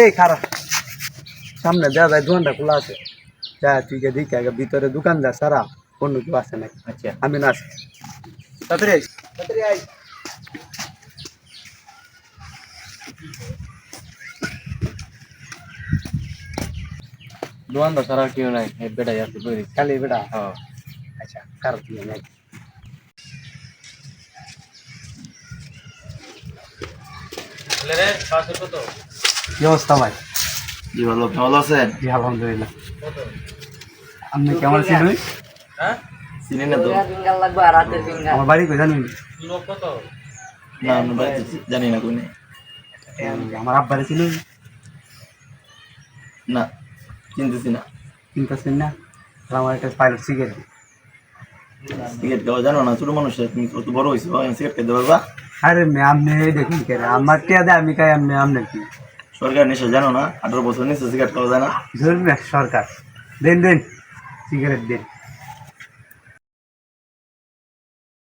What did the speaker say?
এই খারাপ। সামনে দেওয়া যায় দোকানটা খোলা আছে। যা তুই কে দেখে আগে ভিতরে দোকান যা সারা। অন্য কেউ আছে নাকি আচ্ছা। আমি না আছি তাড়াতাড়ি আইস তাড়াতাড়ি আইস দোকানদার ছাড়া আর কেউ নাই। এই বেটাই আছে বই খালি বেটা? হ্যাঁ। আচ্ছা খারাপ তুই নাই। রে কত কি অবস্থা ভাই? জি ভালো ভালো আছেন? জি আলহামদুলিল্লাহ। আপনি কেমন আছেন হ্যাঁ? চিনি না তো। আমার বাড়ি কই জানেন? লোক কত? না আমি বাড়িতে জানি না কোনে আমার আব্বারে ছিলেন না চিনতেছি না। চিন্তাছেন না? আমার একটা পাইলট সিগারেট সিগারেট খাওয়া জানো না? ছোট মানুষ তুমি কত বড় হয়েছো সিগারেট খাইতে পারবা? আরে মে আপনি দেখুন কে আমার টিয়া দেয় আমি খাই আপনি আপনি কি সরকার নেশা জানো না? আঠারো বছর নিচে সিগারেট খাওয়া যায় না। ধরুন না, সরকার। দেন দেন সিগারেট দেন।